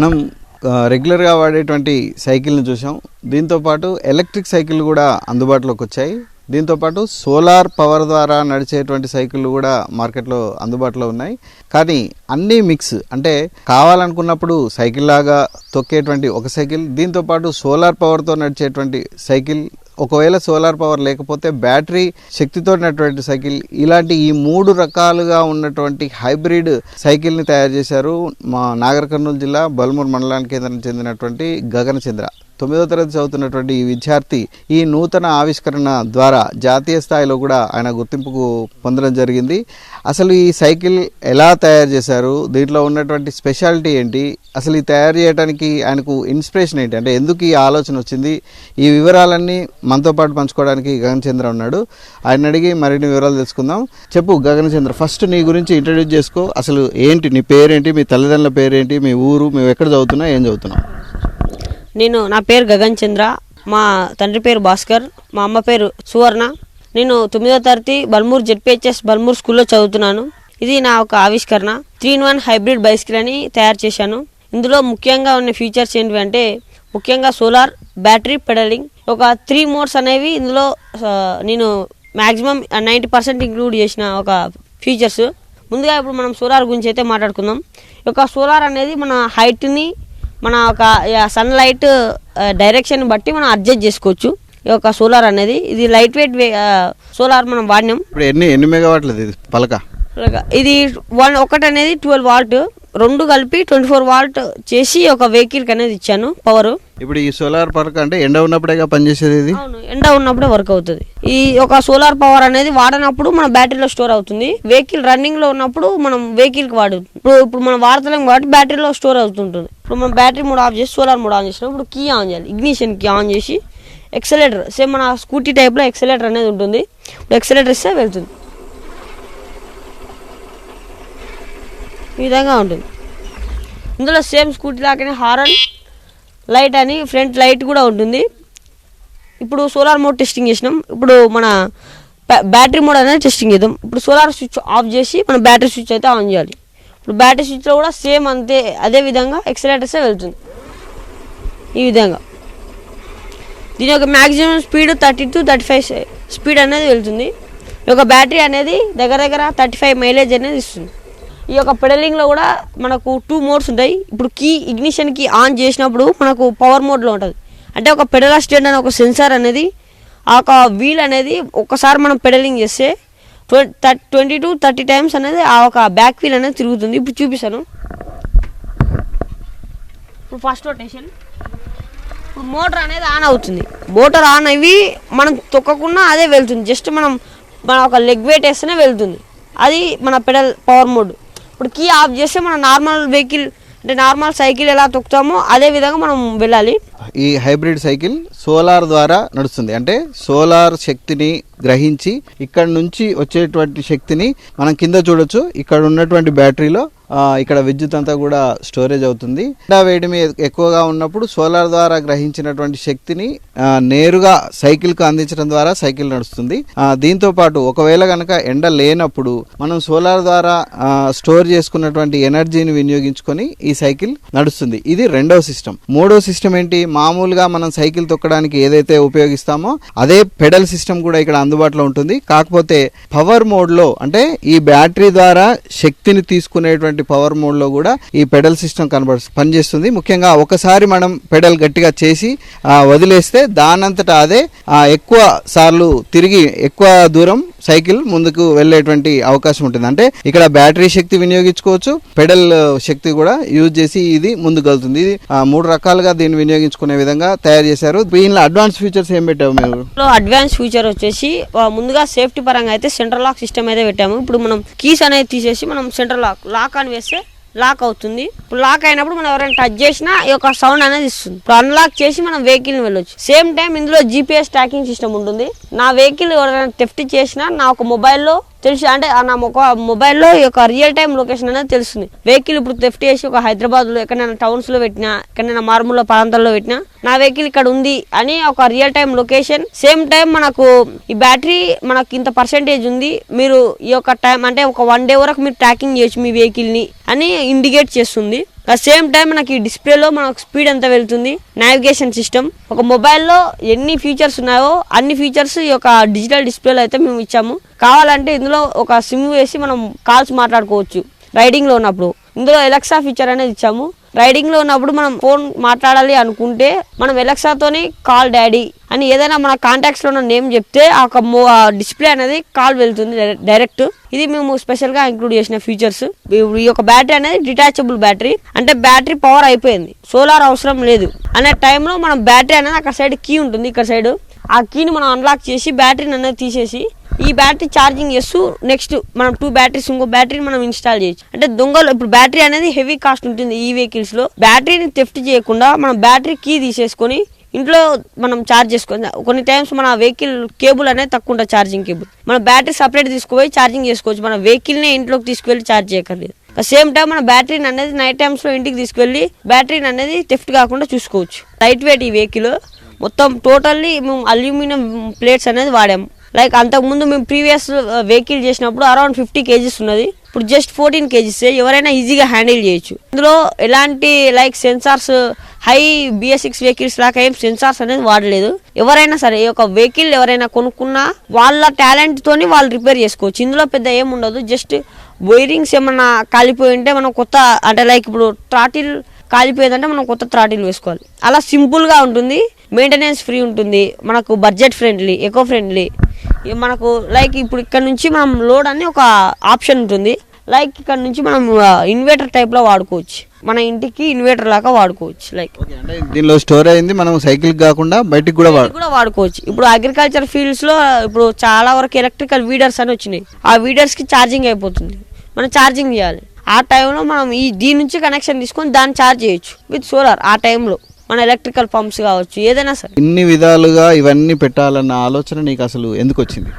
మనం రెగ్యులర్గా వాడేటువంటి సైకిల్ని చూసాం. దీంతోపాటు ఎలక్ట్రిక్ సైకిల్ కూడా అందుబాటులోకి వచ్చాయి. దీంతోపాటు సోలార్ పవర్ ద్వారా నడిచేటువంటి సైకిళ్ళు కూడా మార్కెట్లో అందుబాటులో ఉన్నాయి. కానీ అన్నీ మిక్స్ అంటే కావాలనుకున్నప్పుడు సైకిల్ లాగా తొక్కేటువంటి ఒక సైకిల్ దీంతోపాటు సోలార్ పవర్తో నడిచేటువంటి సైకిల్ ఒకవేళ సోలార్ పవర్ లేకపోతే బ్యాటరీ శక్తితో ఉన్నటువంటి సైకిల్ ఇలాంటి ఈ మూడు రకాలుగా ఉన్నటువంటి హైబ్రిడ్ సైకిల్ని తయారు చేశారు మా నాగర్ కర్నూలు జిల్లా బల్మూర్ మండలానికి కేంద్రం చెందినటువంటి గగనచంద్ర. తొమ్మిదో తరగతి చదువుతున్నటువంటి ఈ విద్యార్థి ఈ నూతన ఆవిష్కరణ ద్వారా జాతీయ స్థాయిలో కూడా ఆయన గుర్తింపుకు పొందడం జరిగింది. అసలు ఈ సైకిల్ ఎలా తయారు చేశారు? దీంట్లో ఉన్నటువంటి స్పెషాలిటీ ఏంటి? అసలు ఈ తయారు చేయడానికి ఆయనకు ఇన్స్పిరేషన్ ఏంటి? అంటే ఎందుకు ఈ ఆలోచన వచ్చింది? ఈ వివరాలన్నీ మనతో పాటు పంచుకోవడానికి గగనచంద్ర ఉన్నాడు. ఆయన అడిగి మరిన్ని వివరాలు తెలుసుకుందాం. చెప్పు గగనచంద్ర ఫస్ట్ నీ గురించి ఇంట్రడ్యూస్ చేసుకో. అసలు ఏంటి? నీ పేరేంటి? మీ తల్లిదండ్రుల పేరేంటి? మీ ఊరు? మేము ఎక్కడ చదువుతున్నా? ఏం చదువుతున్నాం? నేను నా పేరు గగన్ చంద్ర మా తండ్రి పేరు భాస్కర్ మా అమ్మ పేరు సువర్ణ. నేను తొమ్మిదో తరగతి బల్మూర్ జెడ్పిహెచ్ఎస్ బల్మూర్ స్కూల్లో చదువుతున్నాను. ఇది నా ఒక ఆవిష్కరణ. Three in one hybrid bicycle అని తయారు చేశాను. ఇందులో ముఖ్యంగా ఉన్న ఫీచర్స్ ఏంటివి అంటే ముఖ్యంగా సోలార్ బ్యాటరీ పెడలింగ్. ఒక త్రీ మోడ్స్ అనేవి ఇందులో నేను మ్యాక్సిమం నైంటీ పర్సెంట్ ఇంక్లూడ్ చేసిన ఒక ఫీచర్స్. ముందుగా ఇప్పుడు మనం సోలార్ గురించి అయితే మాట్లాడుకుందాం. ఈ యొక్క సోలార్ అనేది మన హైట్ని మన ఒక సన్ లైట్ డైరెక్షన్ బట్టి మనం అడ్జస్ట్ చేసుకోవచ్చు. ఈ యొక్క సోలార్ అనేది ఇది లైట్ వెయిట్ సోలార్ మనం వాడినాం. ఇప్పుడు ఎన్ని ఎన్ని మెగావాట్లది ఇది? పలక? ఇది వన్ ఒకటి అనేది ట్వెల్వ్ వాల్ట్. రెండు కలిపి ట్వంటీ ఫోర్ వాల్ట్ చేసి ఒక వెహికల్కి అనేది ఇచ్చాను పవర్ ఇప్పుడు ఈ సోలార్ పలక అంటే ఎండ ఉన్నప్పుడేగా పనిచేసేది ఇది? అవును ఎండ ఉన్నప్పుడే వర్క్ అవుతుంది. ఈ ఒక సోలార్ పవర్ అనేది వాడనప్పుడు మన బ్యాటరీలో స్టోర్ అవుతుంది. వెహికల్ రన్నింగ్లో ఉన్నప్పుడు మనం వెహికల్కి వాడు ఇప్పుడు ఇప్పుడు మనం వాడతలేం కాబట్టి బ్యాటరీలో స్టోర్ అవుతుంటుంది. ఇప్పుడు మనం బ్యాటరీ మోడ్ ఆఫ్ చేసి సోలార్ మోడ్ ఆన్ చేసినాం ఇప్పుడు కీ ఆన్ చేయాలి. ఇగ్నిషన్ కీ ఆన్ చేసి ఎక్సలేటర్ సేమ్ మన స్కూటీ టైప్లో ఎక్సలేటర్ అనేది ఉంటుంది. ఇప్పుడు ఎక్సలేటర్ ఇస్తే వెళ్తుంది. ఈ విధంగా ఉంటుంది. ఇందులో సేమ్ స్కూటీ లాగానే హారన్ లైట్ అని ఫ్రంట్ లైట్ కూడా ఉంటుంది. ఇప్పుడు సోలార్ మోడ్ టెస్టింగ్ చేసినాం. ఇప్పుడు మన బ్యాటరీ మోడ్ అనేది టెస్టింగ్ చేద్దాం. ఇప్పుడు సోలార్ స్విచ్ ఆఫ్ చేసి మన బ్యాటరీ స్విచ్ అయితే ఆన్ చేయాలి. ఇప్పుడు బ్యాటరీ స్విచ్లో కూడా సేమ్ అంతే అదే విధంగా ఎక్సలేటర్సే వెళ్తుంది. ఈ విధంగా. దీని యొక్క maximum speed thirty to thirty five speed అనేది వెళ్తుంది. ఈ యొక్క బ్యాటరీ అనేది దగ్గర దగ్గర థర్టీ ఫైవ్ మైలేజ్ అనేది ఇస్తుంది. ఈ యొక్క పెడలింగ్లో కూడా మనకు టూ మోడ్స్ ఉంటాయి. ఇప్పుడు కీ ఇగ్నిషన్కి ఆన్ చేసినప్పుడు మనకు పవర్ మోడ్లో ఉంటుంది. అంటే ఒక పెడల్ స్టేట్ అనే ఒక సెన్సార్ అనేది ఆ ఒక వీల్ అనేది ఒక్కసారి మనం పెడలింగ్ చేస్తే ట్వంటీ టు థర్టీ టైమ్స్ అనేది ఆ ఒక బ్యాక్ వీల్ అనేది తిరుగుతుంది. ఇప్పుడు చూపిస్తాను. ఇప్పుడు ఫస్ట్ రొటేషన్ ఇప్పుడు మోటార్ అనేది ఆన్ అవుతుంది. మోటార్ ఆన్ అయ్యి మనం తొక్కకుండా అదే వెళ్తుంది. జస్ట్ మనం మన ఒక లెగ్ వెయిట్ వేస్తేనే వెళ్తుంది. అది మన పెడల్ పవర్ మోడ్ ఇప్పుడు కీ ఆఫ్ చేస్తే మన నార్మల్ వెహికల్ అంటే నార్మల్ సైకిల్ ఎలా తొక్కుతామో అదే విధంగా మనం వెళ్ళాలి. ఈ హైబ్రిడ్ సైకిల్ సోలార్ ద్వారా నడుస్తుంది. అంటే సోలార్ శక్తిని గ్రహించి ఇక్కడ నుంచి వచ్చేటువంటి శక్తిని మనం కింద చూడొచ్చు. ఇక్కడ ఉన్నటువంటి బ్యాటరీలో ఇక్కడ విద్యుత్ అంతా కూడా స్టోరేజ్ అవుతుంది. ఎండా వేడిమి ఎక్కువగా ఉన్నప్పుడు సోలార్ ద్వారా గ్రహించినటువంటి శక్తిని నేరుగా సైకిల్కు అందించడం ద్వారా సైకిల్ నడుస్తుంది. దీంతో పాటు ఒకవేళ కనుక ఎండ లేనప్పుడు మనం సోలార్ ద్వారా స్టోర్ చేసుకున్నటువంటి ఎనర్జీని వినియోగించుకొని ఈ సైకిల్ నడుస్తుంది. ఇది రెండవ సిస్టమ్. మూడో సిస్టమ్ ఏంటి? మామూలుగా మనం సైకిల్ తొక్కడానికి ఏదైతే ఉపయోగిస్తామో అదే పెడల్ సిస్టమ్ కూడా ఇక్కడ అందుబాటులో ఉంటుంది. కాకపోతే పవర్ మోడ్లో అంటే ఈ బ్యాటరీ ద్వారా శక్తిని తీసుకునేటువంటి పవర్ మోడ్లో కూడా ఈ పెడల్ సిస్టమ్ కనబడు పనిచేస్తుంది. ముఖ్యంగా ఒకసారి మనం పెడల్ గట్టిగా చేసి వదిలేస్తే దానంతటా అదే ఎక్కువ సార్లు తిరిగి ఎక్కువ దూరం సైకిల్ ముందుకు వెళ్ళేటువంటి అవకాశం ఉంటుంది. అంటే ఇక్కడ బ్యాటరీ శక్తి వినియోగించుకోవచ్చు పెడల్ శక్తి కూడా యూజ్ చేసి ఇది ముందుకు వెళ్తుంది. ఇది మూడు రకాలుగా దీన్ని వినియోగించుకునే విధంగా తయారు చేశారు. దీనిలో అడ్వాన్స్ ఫీచర్స్ ఏం పెట్టాము మీరు అడ్వాన్స్ ఫీచర్ వచ్చేసి ముందుగా సేఫ్టీ పరంగా అయితే సెంట్రల్ లాక్ సిస్టమ్ అయితే పెట్టాము. ఇప్పుడు మనం కీస్ అనేది తీసేసి మనం సెంట్రల్ లాక్ లాక్ అని వేస్తే లాక్ అవుతుంది. ఇప్పుడు లాక్ అయినప్పుడు మనం ఎవరైనా టచ్ చేసినా ఈ యొక్క సౌండ్ అనేది ఇస్తుంది. ఇప్పుడు అన్లాక్ చేసి మనం వెహికల్ని వెళ్ళొచ్చు. సేమ్ టైం ఇందులో జీపీఎస్ ట్రాకింగ్ సిస్టమ్ ఉంటుంది. నా వెహికల్ ఎవరైనా థెఫ్ట్ చేసినా నా ఒక మొబైల్లో తెలుసు. అంటే ఆ నా ఒక మొబైల్లో ఈ యొక్క రియల్ టైం లొకేషన్ అనేది తెలుస్తుంది. వెహికల్ ఇప్పుడు థెఫ్ట్ చేసి ఒక హైదరాబాద్లో ఎక్కడైనా టౌన్స్లో పెట్టినా ఎక్కడైనా మారుమూల ప్రాంతాల్లో పెట్టినా నా వెహికల్ ఇక్కడ ఉంది అని ఒక real time location same time మనకు ఈ బ్యాటరీ మనకు ఇంత పర్సెంటేజ్ ఉంది. మీరు ఈ యొక్క టైం అంటే ఒక వన్ డే వరకు మీరు ట్రాకింగ్ చేయొచ్చు మీ వెహికల్ని అని ఇండికేట్ చేస్తుంది. సేమ్ టైం మనకి డిస్ప్లేలో మనకు స్పీడ్ ఎంత వెళ్తుంది? నావిగేషన్ సిస్టమ్ ఒక మొబైల్లో ఎన్ని ఫీచర్స్ ఉన్నాయో అన్ని ఫీచర్స్ ఈ యొక్క డిజిటల్ డిస్ప్లేలో అయితే మేము ఇచ్చాము. కావాలంటే ఇందులో ఒక సిమ్ వేసి మనం కాల్స్ మాట్లాడుకోవచ్చు. రైడింగ్లో ఉన్నప్పుడు. ఇందులో ఎలక్సా ఫీచర్ అనేది ఇచ్చాము. రైడింగ్లో ఉన్నప్పుడు మనం ఫోన్ మాట్లాడాలి అనుకుంటే మనం ఎలక్సాతోని కాల్ డాడీ అని ఏదైనా మన కాంటాక్ట్స్లో ఉన్న నేమ్ చెప్తే ఆ డిస్ప్లే అనేది కాల్ వెళ్తుంది డైరెక్ట్. ఇది మేము స్పెషల్గా ఇంక్లూడ్ చేసిన ఫీచర్స్. ఈ యొక్క బ్యాటరీ అనేది డిటాచబుల్ బ్యాటరీ. అంటే బ్యాటరీ పవర్ అయిపోయింది. సోలార్ అవసరం లేదు. అనే టైంలో మనం బ్యాటరీ అనేది అక్కడ సైడ్ కీ ఉంటుంది. ఇక్కడ సైడ్ ఆ కీని మనం అన్లాక్ చేసి బ్యాటరీని అనేది తీసేసి ఈ బ్యాటరీ ఛార్జింగ్ చేస్తూ నెక్స్ట్ మనం టూ బ్యాటరీస్ ఇంకో బ్యాటరీని మనం ఇన్స్టాల్ చేయొచ్చు. అంటే దొంగలు ఇప్పుడు బ్యాటరీ అనేది హెవీ కాస్ట్ ఉంటుంది ఈ వెహికల్స్లో. బ్యాటరీని థెఫ్ట్ చేయకుండా మనం బ్యాటరీ కీ తీసేసుకొని ఇంట్లో మనం ఛార్జ్ చేసుకొని కొన్ని టైమ్స్ మన వెహికల్ కేబుల్ అనేది తక్కువ ఉంటుంది ఛార్జింగ్ కేబుల్ మన బ్యాటరీ సపరేట్ తీసుకుపోయి ఛార్జింగ్ చేసుకోవచ్చు. మన వెహికల్ని ఇంట్లోకి తీసుకువెళ్ళి ఛార్జ్ చేయక్కర్లేదు. సేమ్ టైం మన బ్యాటరీని అనేది నైట్ టైమ్స్లో ఇంటికి తీసుకెళ్ళి బ్యాటరీని అనేది థెఫ్ట్ కాకుండా చూసుకోవచ్చు. లైట్ వెయిట్ ఈ వెహికల్ మొత్తం టోటల్లీ మేము అల్యూమినియం ప్లేట్స్ అనేది వాడాము లైక్ అంతకుముందు మేము ప్రీవియస్ uh, వెహికల్ చేసినప్పుడు అరౌండ్ ఫిఫ్టీ కేజీస్ ఉన్నది. ఇప్పుడు జస్ట్ ఫోర్టీన్ కేజీస్. ఎవరైనా ఈజీగా హ్యాండిల్ చేయొచ్చు. ఇందులో ఎలాంటి like sensors high BS six vehicles లాగా ఏం సెన్సార్స్ అనేది వాడలేదు. ఎవరైనా సరే ఈ యొక్క వెహికల్ ఎవరైనా కొనుక్కున్నా వాళ్ళ టాలెంట్ తోని వాళ్ళు రిపేర్ చేసుకోవచ్చు. ఇందులో పెద్ద ఏం ఉండదు. జస్ట్ వైరింగ్స్ ఏమన్నా కాలిపోయి ఉంటే మనం కొత్త అంటే లైక్ ఇప్పుడు ట్రాటిల్ కాలిపోయేదంటే మనం కొత్త త్రాటిల్ వేసుకోవాలి. అలా సింపుల్గా ఉంటుంది. మెయింటెనెన్స్ ఫ్రీ ఉంటుంది. మనకు బడ్జెట్ ఫ్రెండ్లీ ఎకో ఫ్రెండ్లీ మనకు లైక్ ఇప్పుడు ఇక్కడ నుంచి మనం లోడ్ అని ఒక ఆప్షన్ ఉంటుంది. లైక్ ఇక్కడ నుంచి మనం ఇన్వర్టర్ టైప్లో వాడుకోవచ్చు. మన ఇంటికి ఇన్వర్టర్ లాగా వాడుకోవచ్చు లైక్ దీనిలో స్టోర్ అయింది మనం సైకిల్ కాకుండా బయటికి కూడా కూడా వాడుకోవచ్చు. ఇప్పుడు అగ్రికల్చర్ ఫీల్డ్స్లో ఇప్పుడు చాలా వరకు ఎలక్ట్రికల్ వీడర్స్ అని వచ్చినాయి. ఆ వీడర్స్కి ఛార్జింగ్ అయిపోతుంది. మనం ఛార్జింగ్ చేయాలి. ఆ టైంలో మనం ఈ దీని నుంచి కనెక్షన్ తీసుకొని దాన్ని ఛార్జ్ చేయొచ్చు విత్ సోలార్ ఆ టైంలో మన ఎలక్ట్రికల్ పంప్స్ కావచ్చు ఏదైనా సరే. ఇన్ని విధాలుగా ఇవన్నీ పెట్టాలన్న ఆలోచన నీకు అసలు ఎందుకు వచ్చింది?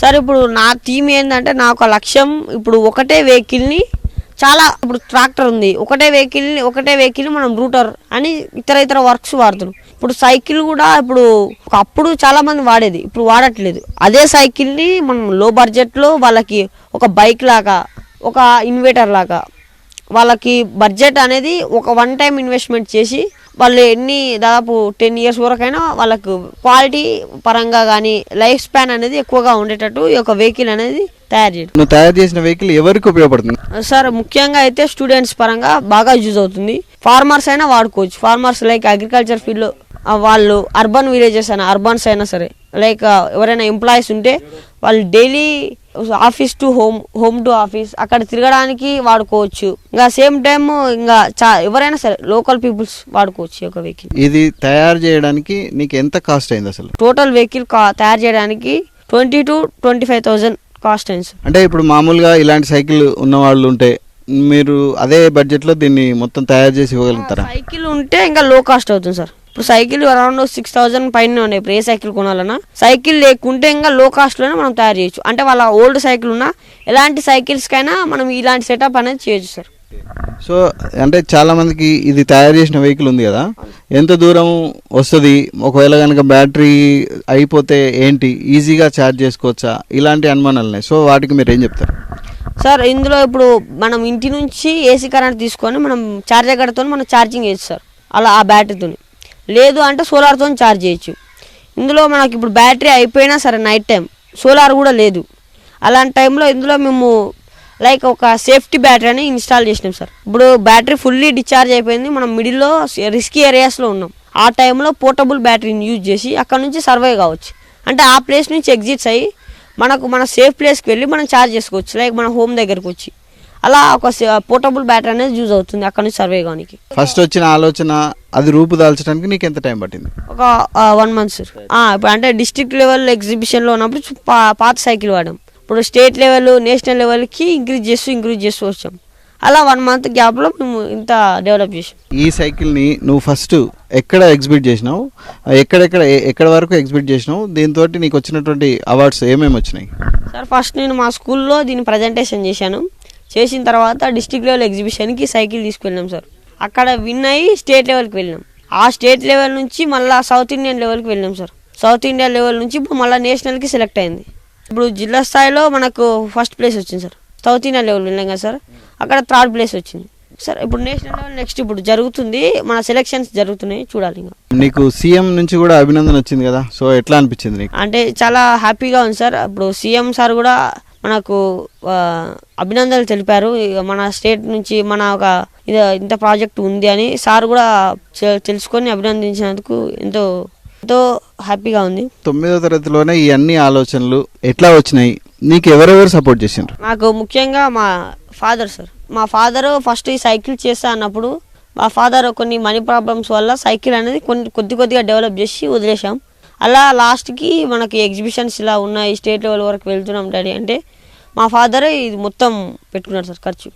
సార్ ఇప్పుడు నా థీమ్ ఏంటంటే నా ఒక లక్ష్యం ఇప్పుడు ఒకటే వెహికల్ని చాలా ఇప్పుడు ట్రాక్టర్ ఉంది. ఒకటే వెహికల్ని ఒకటే వెహికల్ మనం రూటర్ అని ఇతర ఇతర వర్క్స్ వాడుతున్నాం. ఇప్పుడు సైకిల్ కూడా ఇప్పుడు అప్పుడు చాలా మంది వాడేది ఇప్పుడు వాడట్లేదు. అదే సైకిల్ని మనం లో బడ్జెట్లో వాళ్ళకి ఒక బైక్ లాగా ఒక ఇన్వేటర్ లాగా వాళ్ళకి బడ్జెట్ అనేది ఒక వన్ టైం ఇన్వెస్ట్మెంట్ చేసి వాళ్ళు ఎన్ని దాదాపు టెన్ ఇయర్స్ వరకైనా వాళ్ళకు క్వాలిటీ పరంగా కానీ లైఫ్ స్పాన్ అనేది ఎక్కువగా ఉండేటట్టు ఈ యొక్క వెహికల్ అనేది తయారు చేయడం. నువ్వు తయారు చేసిన వెహికల్ ఎవరికి ఉపయోగపడుతుంది? సార్ ముఖ్యంగా అయితే స్టూడెంట్స్ పరంగా బాగా యూజ్ అవుతుంది. ఫార్మర్స్ అయినా వాడుకోవచ్చు. ఫార్మర్స్ లైక్ అగ్రికల్చర్ ఫీల్డ్ వాళ్ళు అర్బన్ విలేజెస్ అయినా అర్బన్స్ అయినా సరే లైక్ ఎవరైనా ఎంప్లాయీస్ ఉంటే వాళ్ళు daily office to home home to office అక్కడ తిరగడానికి వాడుకోవచ్చు. ఇంకా సేమ్ టైం ఇంకా చా ఎవరైనా సరే లోకల్ పీపుల్స్ వాడుకోవచ్చు యొక్క వెహికల్ ఇది తయారు చేయడానికి నీకు ఎంత కాస్ట్ అయింది అసలు? టోటల్ వెహికల్ తయారు చేయడానికి twenty to twenty five thousand cost అయింది సార్ అంటే ఇప్పుడు మామూలుగా ఇలాంటి సైకిల్ ఉన్న వాళ్ళు ఉంటే మీరు అదే బడ్జెట్లో దీన్ని మొత్తం తయారు చేసి ఇవ్వగలుగుతారా? సైకిల్ ఉంటే ఇంకా లో కాస్ట్ అవుతుంది సార్ ఇప్పుడు సైకిల్ అరౌండ్ సిక్స్ థౌసండ్ పైన ఉన్నాయి ఇప్పుడు ఏ సైకిల్ కొనాలన్నా. సైకిల్ లేకుంటే ఇంకా లో కాస్ట్లోనే మనం తయారు చేయొచ్చు. అంటే వాళ్ళ ఓల్డ్ సైకిల్ ఉన్నా ఎలాంటి సైకిల్స్కైనా మనం ఇలాంటి సెటప్ అనేది చేయొచ్చు సార్ సో అంటే చాలా మందికి ఇది తయారు చేసిన వెహికల్ ఉంది కదా. ఎంత దూరం వస్తుంది? ఒకవేళ కనుక బ్యాటరీ అయిపోతే ఏంటి? ఈజీగా ఛార్జ్ చేసుకోవచ్చా? ఇలాంటి అనుమానాలు ఉన్నాయి సో వాటికి మీరు ఏం చెప్తారు? సార్ ఇందులో ఇప్పుడు మనం ఇంటి నుంచి ఏసీ కరెంట్ తీసుకొని మనం ఛార్జర్ గడతో మనం ఛార్జింగ్ సార్ అలా ఆ బ్యాటరీతో లేదు అంటే సోలార్తో ఛార్జ్ చేయొచ్చు. ఇందులో మనకి ఇప్పుడు బ్యాటరీ అయిపోయినా సరే నైట్ టైం సోలార్ కూడా లేదు. అలాంటి టైంలో ఇందులో మేము లైక్ ఒక సేఫ్టీ బ్యాటరీ అని ఇన్స్టాల్ చేసినాం సార్ ఇప్పుడు బ్యాటరీ ఫుల్లీ డిశ్చార్జ్ అయిపోయింది. మనం మిడిల్లో రిస్కీ ఏరియాస్లో ఉన్నాం. ఆ టైంలో పోర్టబుల్ బ్యాటరీని యూజ్ చేసి అక్కడ నుంచి సర్వే కావచ్చు. అంటే ఆ ప్లేస్ నుంచి ఎగ్జిట్స్ అయ్యి మనకు మన సేఫ్ ప్లేస్కి వెళ్ళి మనం ఛార్జ్ చేసుకోవచ్చు. లైక్ మన హోమ్ దగ్గరకు వచ్చి. అలా ఒక పోర్టబుల్ బ్యాటరీ అనేది యూజ్ అవుతుంది అక్కడ నుంచి సర్వే కానికి ఫస్ట్ వచ్చిన ఆలోచన అది రూపుదాల్చడానికి నీకు ఎంత టైం పట్టింది? ఒక వన్ మంత్ సార్ ఇప్పుడు అంటే డిస్ట్రిక్ట్ లెవెల్ ఎగ్జిబిషన్లో ఉన్నప్పుడు పాత సైకిల్ వాడాం. ఇప్పుడు స్టేట్ లెవెల్ నేషనల్ లెవెల్కి ఇంక్రీజ్ చేస్తూ ఇంక్రీజ్ చేస్తూ వచ్చాం. అలా వన్ మంత్ గ్యాప్లో మేము ఇంత డెవలప్ చేసాం ఈ సైకిల్ని నువ్వు ఫస్ట్ ఎక్కడ ఎగ్జిబిట్ చేసినావు? ఎక్కడెక్కడ ఎక్కడ వరకు ఎగ్జిబిట్ చేసినావు? దీంతో నీకు వచ్చినటువంటి అవార్డ్స్ ఏమేమి వచ్చినాయి? సార్ ఫస్ట్ నేను మా స్కూల్లో దీన్ని ప్రజెంటేషన్ చేశాను. చేసిన తర్వాత డిస్ట్రిక్ట్ లెవెల్ ఎగ్జిబిషన్కి సైకిల్ తీసుకెళ్ళాం సార్. అక్కడ విన్ అయ్యి స్టేట్ లెవెల్కి వెళ్ళినాం. ఆ స్టేట్ లెవెల్ నుంచి మళ్ళీ సౌత్ ఇండియన్ లెవెల్కి వెళ్ళినాం సార్. సౌత్ ఇండియా లెవెల్ నుంచి ఇప్పుడు మళ్ళీ నేషనల్కి సెలెక్ట్ అయింది. ఇప్పుడు జిల్లా స్థాయిలో మనకు ఫస్ట్ ప్లేస్ వచ్చింది సార్. సౌత్ ఇండియా లెవెల్ వెళ్ళాం కదా సార్. అక్కడ థర్డ్ ప్లేస్ వచ్చింది. సార్ ఇప్పుడు నేషనల్ లెవెల్ నెక్స్ట్ ఇప్పుడు జరుగుతుంది. మన సెలెక్షన్స్ జరుగుతున్నాయి. చూడాలి ఇంకా. నీకు సీఎం నుంచి కూడా అభినందన వచ్చింది కదా? సో ఎట్లా అనిపించింది అంటే చాలా హ్యాపీగా ఉంది సార్. ఇప్పుడు సీఎం సార్ కూడా మనకు అభినందనలు తెలిపారు. మన స్టేట్ నుంచి మన ఒక ఇది ఇంత ప్రాజెక్ట్ ఉంది అని సార్ కూడా తెలుసుకొని అభినందించినందుకు ఎంతో ఎంతో హ్యాపీగా ఉంది. తొమ్మిదో తరగతిలోనే ఈ అన్ని ఆలోచనలు ఎట్లా వచ్చినాయి? నీకు ఎవరెవరు సపోర్ట్ చేసిండ్రు? నాకు ముఖ్యంగా మా ఫాదర్ సార్. మా ఫాదర్ ఫస్ట్ ఈ సైకిల్ చేస్తా అన్నప్పుడు మా ఫాదర్ కొన్ని మనీ ప్రాబ్లమ్స్ వల్ల సైకిల్ అనేది కొన్ని కొద్ది కొద్దిగా డెవలప్ చేసి వదిలేసాం అలా లాస్ట్కి మనకి ఎగ్జిబిషన్స్ ఇలా ఉన్నాయి స్టేట్ లెవెల్ వరకు వెళ్తున్నాం డాడీ. అంటే మా ఫాదరే ఇది మొత్తం పెట్టుకున్నాడు సార్ ఖర్చు.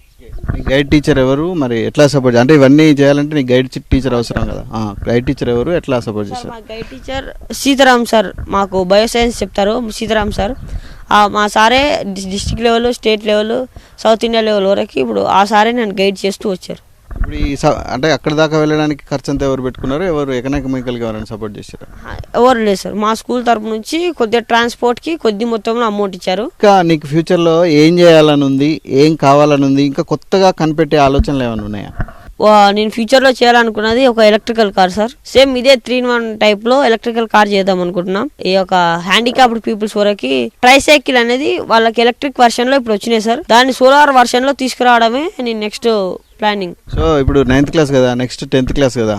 గైడ్ టీచర్ ఎవరు? మరి ఎట్లా సపోర్ట్ అంటే ఇవన్నీ చేయాలంటే నీ గైడ్ టీచర్ అవసరం కదా. గైడ్ టీచర్ ఎవరు? ఎట్లా సపోర్ట్ మా గైడ్ టీచర్ సీతారాం సార్ మాకు బయోసైన్స్ చెప్తారు సీతారాం సార్. మా సారే district level state level south India level వరకు ఇప్పుడు ఆ సారే నన్ను గైడ్ చేస్తూ వచ్చారు. ఇప్పుడు ఈ స- అంటే అక్కడ దాకా వెళ్ళడానికి ఖర్చు అంతా ఎవరు పెట్టుకున్నారు? ఎవరు ఎకనామికల్గా ఎవరైనా సపోర్ట్ చేశారు? ఎవరు లేదు సార్. మా స్కూల్ తరపు నుంచి కొద్దిగా ట్రాన్స్పోర్ట్కి కొద్ది మొత్తంలో అమౌంట్ ఇచ్చారు. ఇంకా నీకు ఫ్యూచర్లో ఏం చేయాలని ఉంది ఏం కావాలని ఉంది ఇంకా కొత్తగా కనిపెట్టే ఆలోచనలు ఏమైనా ఉన్నాయా? వా- నేను ఫ్యూచర్లో చేయాలనుకున్నది ఒక ఎలక్ట్రికల్ కార్ సార్. సేమ్ ఇదే త్రీ ఇన్ వన్ టైప్లో ఎలక్ట్రికల్ కార్ చేద్దాం అనుకుంటున్నాం. ఈ యొక్క హ్యాండిక్యాప్డ్ పీపుల్స్ వరకు ట్రైసైకిల్ అనేది వాళ్ళకి ఎలక్ట్రిక్ వర్షన్లో ఇప్పుడు వచ్చినాయి సార్. దాన్ని సోలార్ వర్షన్లో తీసుకురావడమే నేను నెక్స్ట్ ప్లానింగ్ సో ఇప్పుడు నైన్త్ క్లాస్ కదా నెక్స్ట్ టెన్త్ క్లాస్ కదా.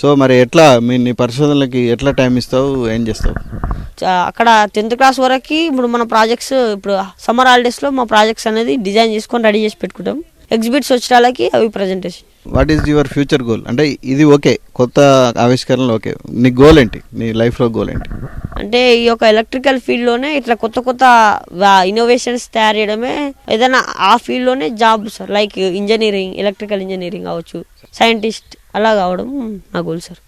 సో మరి ఎట్లా మీ నీ పరిశోధనలకి ఎట్లా టైం ఇస్తావు ఏం చేస్తావు? అక్కడ టెన్త్ క్లాస్ వరకు ఇప్పుడు మన ప్రాజెక్ట్స్ ఇప్పుడు సమ్మర్ హాలిడేస్లో మా ప్రాజెక్ట్స్ అనేది డిజైన్ చేసుకొని రెడీ చేసి పెట్టుకుంటాం. ఎగ్జిబిట్స్ వచ్చే వాళ్ళకి అవి presentation what is your future goal అంటే ఇది ఓకే కొత్త ఆవిష్కరణలు ఓకే నీ గోల్ ఏంటి? నీ లైఫ్లో గోల్ ఏంటి? అంటే ఈ యొక్క ఎలక్ట్రికల్ ఫీల్డ్లోనే ఇట్లా కొత్త కొత్త ఇన్నోవేషన్స్ తయారు చేయడమే ఏదైనా ఆ ఫీల్డ్లోనే job sir like engineering electrical engineering కావచ్చు. సైంటిస్ట్ అలా కావడం నా గోల్ సార్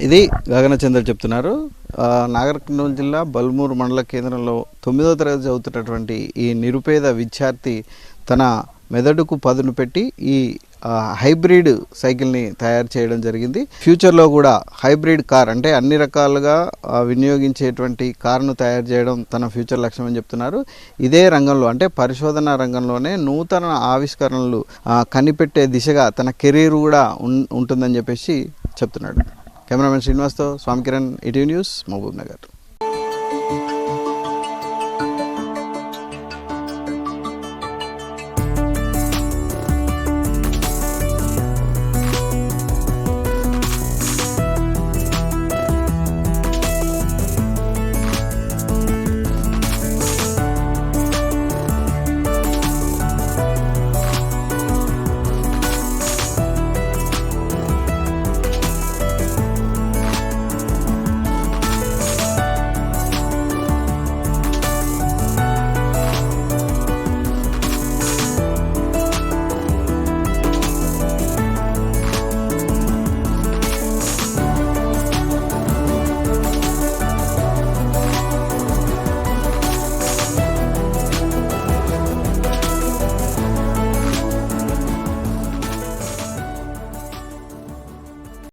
ఇది గగనచంద్ర చెప్తున్నారు. ఆ, నాగర్ కర్నూలు జిల్లా బల్మూరు మండల కేంద్రంలో తొమ్మిదో తరగతి చదువుతున్నటువంటి ఈ నిరుపేద విద్యార్థి తన మెదడుకు పదును పెట్టి ఈ హైబ్రిడ్ సైకిల్ని తయారు చేయడం జరిగింది. ఫ్యూచర్లో కూడా హైబ్రిడ్ కార్ అంటే అన్ని రకాలుగా వినియోగించేటువంటి కార్ను తయారు చేయడం తన ఫ్యూచర్ లక్ష్యం అని చెప్తున్నారు. ఇదే రంగంలో అంటే పరిశోధన రంగంలోనే నూతన ఆవిష్కరణలు కనిపెట్టే దిశగా తన కెరీర్ కూడా ఉంటుందని చెప్పేసి చెప్తున్నాడు. కెమెరామెన్ శ్రీనివాస్తో స్వామి కిరణ్ ఈటీవీ న్యూస్ మహబూబ్ నగర్